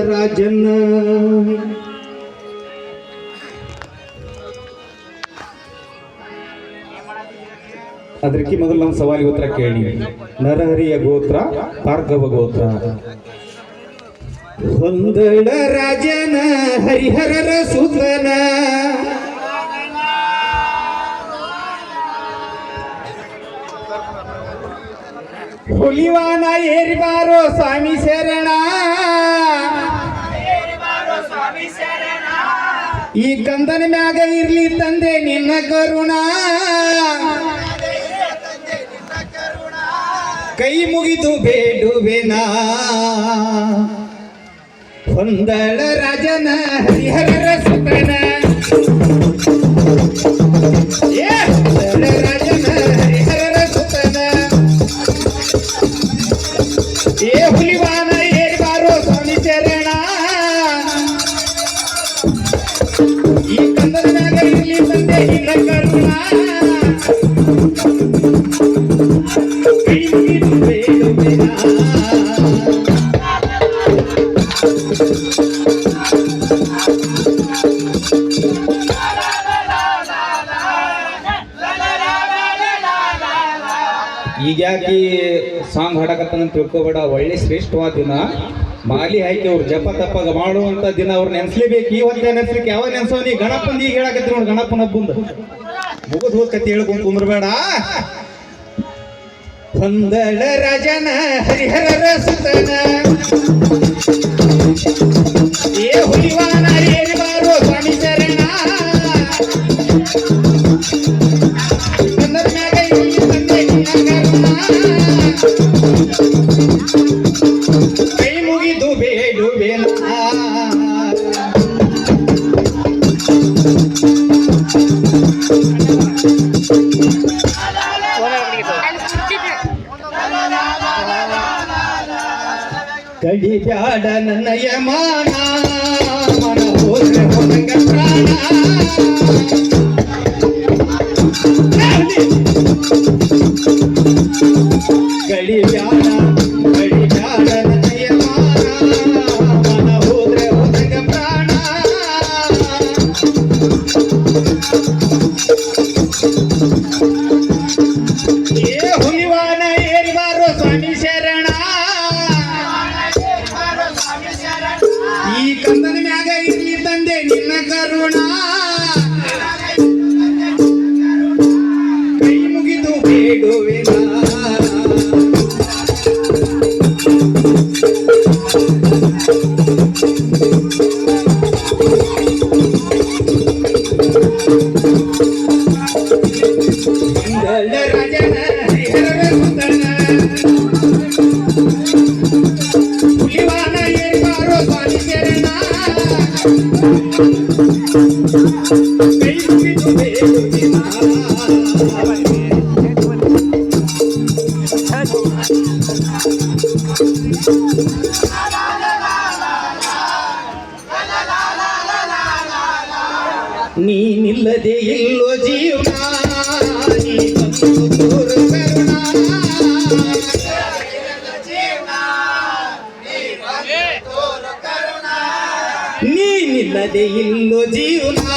ರಾಜನ್ನ ಅದಕ್ಕೆ ಮೊದಲು ನಮ್ಮ ಸವಾಲಿಗೆ ಉತ್ತರ ಕೇಳಿ. ನರಹರಿಯ ಗೋತ್ರ ಭಾರ್ಗವ ಗೋತ್ರ. ಹೊಂದಳ ರಾಜನ ಹರಿಹರರ ಸುತನ ಹುಲಿವಾನ ಏರಿಬಾರೋ ಸ್ವಾಮಿ ಶರಣ. ಈ ಕಂದನ ಮ್ಯಾಗ ಇರ್ಲಿ ತಂದೆ ನಿನ್ನ ಕರುಣ. ಕೈ ಮುಗಿದು ಬೇಡುವೆನ ಹೊಂದಳ ರಾಜನ, ಹರಿಹರ ಸುತನ ರಾಜನ, ಹರಿಹರ ಸುತನ ಏ ಹುಲಿವಾನ ಈಗ ಯಾಕೆ ಸಾಂಗ್ ಹಾಡಕತ್ತನ ತಿಳ್ಕೊಬೇಡ. ಒಳ್ಳೆ ಶ್ರೇಷ್ಠವಾದ ದಿನ. ಮಾಲಿ ಹಾಕಿ ಅವ್ರು ಜಪ ತಪ್ಪ ಮಾಡುವಂತ ದಿನ ಅವ್ರು ನೆನ್ಸ್ಲೇಬೇಕು. ಈ ಹೊತ್ತೆ ನೆನ್ಸ್ಲಿಕ್ಕೆ ಯಾವ ನೆನ್ಸೋ? ನೀ ಗಣಪನ ಈಗ ಹೇಳಕತ್ತಿ ನೋಡಿ ಗಣಪನ ಹಬ್ಬಂದ. ಮುಗಿದ್ ಹೋಗ್ಕತಿ ಹೇಳ್ಕೊಂಡು ಕುಂದ್ರಬೇಡ. ಹೊಂದಳ ರಾಜನ ಹರಿಹರ ಸುತನ. ಏ ಹುಲಿವಾನ దిగాడనయమానా. ಈ ಕಂದನ ಮ್ಯಾಗ ಇರ್ಲಿ ತಂದೆ ನಿನ್ನ ಕರುಣ. ಕೈ ಮುಗಿದು ಬೇಡುವೆನ ಮಂಗಳ ನೀನಿಲ್ಲದೆ ಇಲ್ಲೋ ಜೀವನ ನೀ ಬಂದು ನೀನಿಲ್ಲದೆ ಇಲ್ಲೋ ಜೀವನ